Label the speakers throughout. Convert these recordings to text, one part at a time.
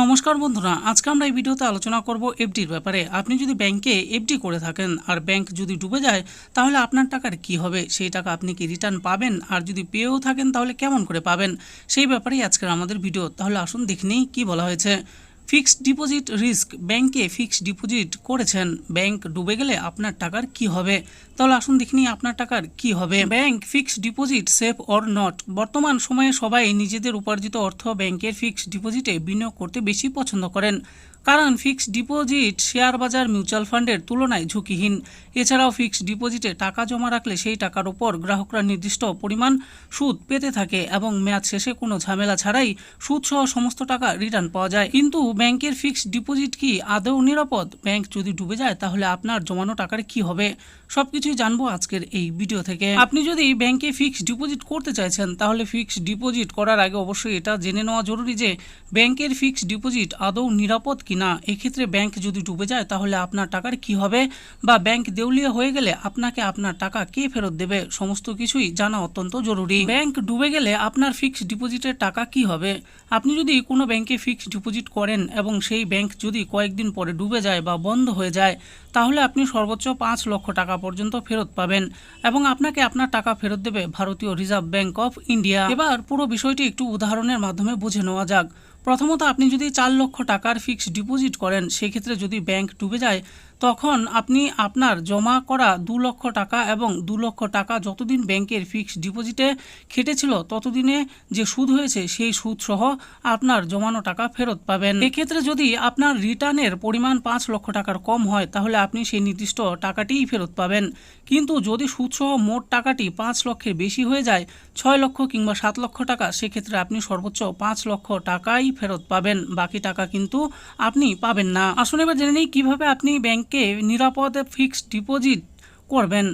Speaker 1: নমস্কার বন্ধুরা, আজকে আমরা এই ভিডিওতে আলোচনা করব এফডির ব্যাপারে। আপনি যদি ব্যাংকে এফডি করে থাকেন আর ব্যাংক যদি ডুবে যায়, তাহলে আপনার টাকার কি হবে? সেই টাকা আপনি কি রিটার্ন পাবেন? আর যদি পেয়েও থাকেন, তাহলে কেমন করে পাবেন? সেই ব্যাপারেই আজকের আমাদের ভিডিও। তাহলে আসুন দেখে নিই কী বলা হয়েছে। ফিক্সড ডিপোজিট রিস্ক ব্যাংকে ফিক্সড ডিপোজিট করেছেন, ব্যাংক ডুবে গেলে আপনার টাকার কি হবে? তাহলে আসুন দেখিনি আপনার টাকার কি হবে। Bank fixed deposit safe or not? বর্তমান সময়ে সবাই নিজেদের উপার্জিত অর্থ ব্যাংকের ফিক্সড ডিপোজিটে বিনিয়োগ করতে বেশি পছন্দ করেন। কারণ ফিক্সড ডিপোজিট শেয়ার বাজার মিউচুয়াল ফান্ডের তুলনায় ঝুঁকিহীন। এছাড়াও ফিক্সড ডিপোজিটে টাকা জমা রাখলে সেই টাকার উপর গ্রাহকরা নির্দিষ্ট পরিমাণ সুদ পেতে থাকে এবং মেয়াদ শেষে কোনো ঝামেলা ছাড়াই সুদসহ সমস্ত টাকা রিটার্ন পাওয়া যায়। কিন্তু ব্যাংকের ফিক্সড ডিপোজিট কি আদৌ নিরাপদ? ব্যাংক যদি ডুবে যায়, তাহলে আপনার জমানো টাকার কি হবে? সবকিছুই জানব আজকের এই ভিডিও থেকে। আপনি যদি ব্যাংকে ফিক্সড ডিপোজিট করতে চাইছেন, তাহলে ফিক্সড ডিপোজিট করার আগে অবশ্যই এটা জেনে নেওয়া জরুরি যে, ব্যাংকের ফিক্সড ডিপোজিট আদৌ নিরাপদ কিনা এক্ষেত্রে ব্যাংক যদি ডুবে যায়, তাহলে আপনার টাকার কি হবে? বা ব্যাংক দেউলিয়া হয়ে গেলে আপনাকে আপনার টাকা কে ফেরত দেবে? সমস্ত কিছুই জানা অত্যন্ত জরুরি। ব্যাংক ডুবে গেলে আপনার ফিক্সড ডিপোজিটের টাকা কি হবে? আপনি যদি কোনো ব্যাংকে ফিক্সড ডিপোজিট করেন এবং সেই ব্যাংক যদি কয়েকদিন পরে ডুবে যায় বা বন্ধ হয়ে যায়, তাহলে আপনি সর্বোচ্চ পাঁচ লক্ষ টাকা পর্যন্ত ফেরত পাবেন এবং আপনাকে আপনার টাকা ফেরত দেবে ভারতীয় রিজার্ভ ব্যাংক অফ ইন্ডিয়া। এবার পুরো বিষয়টি একটু উদাহরণের মাধ্যমে বুঝে নেওয়া যাক। প্রথমত আপনি যদি চার লক্ষ টাকার ফিক্সড ডিপোজিট করেন, সেক্ষেত্রে যদি ব্যাংক ডুবে যায় তখন আপনি আপনার জমা করা দু লক্ষ টাকা এবং দু লক্ষ টাকা যতদিন ব্যাংকের ফিক্সড ডিপোজিটে খেটেছিল, ততদিনে যে সুদ হয়েছে সেই সুদ সহ আপনার জমানো টাকা ফেরত পাবেন। এক্ষেত্রে যদি আপনার রিটার্নের পরিমাণ পাঁচ লক্ষ টাকার কম হয়, তাহলে আপনি সেই নির্দিষ্ট টাকাটিই ফেরত পাবেন। কিন্তু যদি সুদসহ মোট টাকাটি পাঁচ লক্ষের বেশি হয়ে যায়, ছয় লক্ষ কিংবা সাত লক্ষ টাকা, সেক্ষেত্রে আপনি সর্বোচ্চ পাঁচ লক্ষ টাকাই ফেরত পাবেন। বাকি টাকা কিন্তু আপনি পাবেন না। আসুন এবার জেনে নিই কীভাবে আপনি ব্যাংকে নিরাপদে ফিক্সড ডিপোজিট করবেন।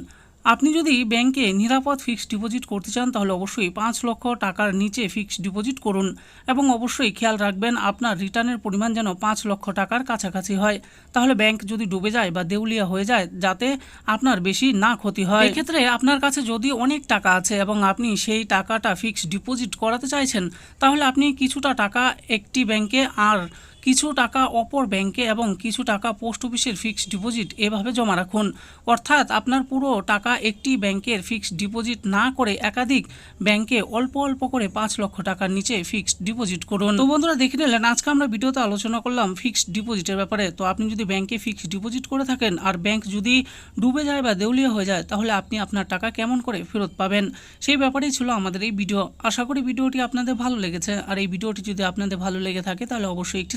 Speaker 1: আপনি যদি ব্যাংকে নিরাপদ ফিক্সড ডিপোজিট করতে চান, তাহলে অবশ্যই পাঁচ লক্ষ টাকার নিচে ফিক্সড ডিপোজিট করুন এবং অবশ্যই খেয়াল রাখবেন আপনার রিটার্নের পরিমাণ যেন পাঁচ লক্ষ টাকার কাছাকাছি হয়। তাহলে ব্যাংক যদি ডুবে যায় বা দেউলিয়া হয়ে যায়, যাতে আপনার বেশি না ক্ষতি হয়। এক্ষেত্রে আপনার কাছে যদি অনেক টাকা আছে এবং আপনি সেই টাকাটা ফিক্সড ডিপোজিট করাতে চাইছেন, তাহলে আপনি কিছুটা টাকা একটি ব্যাংকে আর কিছু টাকা অপর ব্যাংকে এবং কিছু টাকা পোস্ট অফিসের ফিক্সড ডিপোজিট এভাবে জমা রাখুন। অর্থাৎ আপনার পুরো টাকা একটি ব্যাংকের ফিক্সড ডিপোজিট না করে একাধিক ব্যাংকে অল্প অল্প করে পাঁচ লক্ষ টাকার নিচে ফিক্সড ডিপোজিট করুন। তো বন্ধুরা, দেখে নিলেন, আজকে আমরা ভিডিওতে আলোচনা করলাম ফিক্সড ডিপোজিটের ব্যাপারে। তো আপনি যদি ব্যাংকে ফিক্সড ডিপোজিট করে থাকেন আর ব্যাংক যদি ডুবে যায় বা দেউলিয়া হয়ে যায়, তাহলে আপনি আপনার টাকা কেমন করে ফেরত পাবেন? সেই ব্যাপারেই ছিল আমাদের এই ভিডিও। আশা করি ভিডিওটি আপনাদের ভালো লেগেছে। আর এই ভিডিওটি যদি আপনাদের ভালো লেগে থাকে, তাহলে অবশ্যই একটি